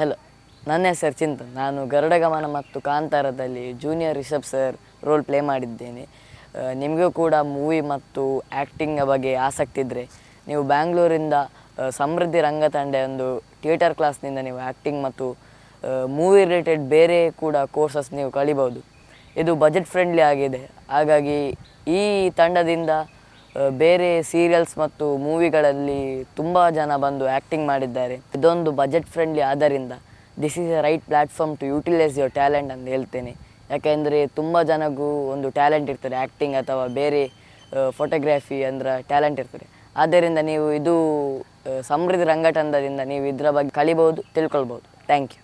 Hello, ನನ್ನ ಹೆಸರು ಚಿಂತನ್ ನಾನು ಗರುಡಗಮನ ಮತ್ತು ಕಾಂತಾರದಲ್ಲಿ junior Rishab sir role play ಮಾಡಿದ್ದೇನೆ. ನಿಮಗೂ ಕೂಡ ಮೂವಿ ಮತ್ತು ಆ್ಯಕ್ಟಿಂಗ್ ಬಗ್ಗೆ ಆಸಕ್ತಿ ಇದ್ದರೆ ನೀವು ಬ್ಯಾಂಗ್ಳೂರಿಂದ ಸಮೃದ್ಧಿ ಸಮೃದ್ಧಿ ರಂಗತಂಡ ಒಂದು ಥಿಯೇಟರ್ ಕ್ಲಾಸ್ನಿಂದ ನೀವು ಆ್ಯಕ್ಟಿಂಗ್ ಮತ್ತು ಮೂವಿ ರಿಲೇಟೆಡ್ ಬೇರೆ ಕೂಡ ಕೋರ್ಸಸ್ ನೀವು ಕಲಿಬೋದು ಇದು ಬಜೆಟ್ ಫ್ರೆಂಡ್ಲಿ ಆಗಿದೆ. ಹಾಗಾಗಿ ಈ ತಂಡದಿಂದ ಬೇರೆ ಸೀರಿಯಲ್ಸ್ ಮತ್ತು ಮೂವಿಗಳಲ್ಲಿ ತುಂಬ ಜನ ಬಂದು ಆ್ಯಕ್ಟಿಂಗ್ ಮಾಡಿದ್ದಾರೆ. ಇದೊಂದು ಬಜೆಟ್ ಫ್ರೆಂಡ್ಲಿ ಆದ್ದರಿಂದ this is a right platform to utilise your talent ಅಂತ ಹೇಳ್ತೇನೆ. ಯಾಕೆಂದರೆ ತುಂಬ ಜನಗೂ ಒಂದು ಟ್ಯಾಲೆಂಟ್ ಇರ್ತದೆ ಆ್ಯಕ್ಟಿಂಗ್ ಅಥವಾ ಬೇರೆ ಫೋಟೋಗ್ರಾಫಿ ಅಂದ್ರೆ ಟ್ಯಾಲೆಂಟ್ ಇರ್ತದೆ. ಆದ್ದರಿಂದ ನೀವು ಇದು ಸಮೃದ್ಧಿ ರಂಗತಂಡದಿಂದ ನೀವು ಇದರ ಬಗ್ಗೆ ಕಲಿಬೋದು ತಿಳ್ಕೊಳ್ಬೋದು ಥ್ಯಾಂಕ್ ಯು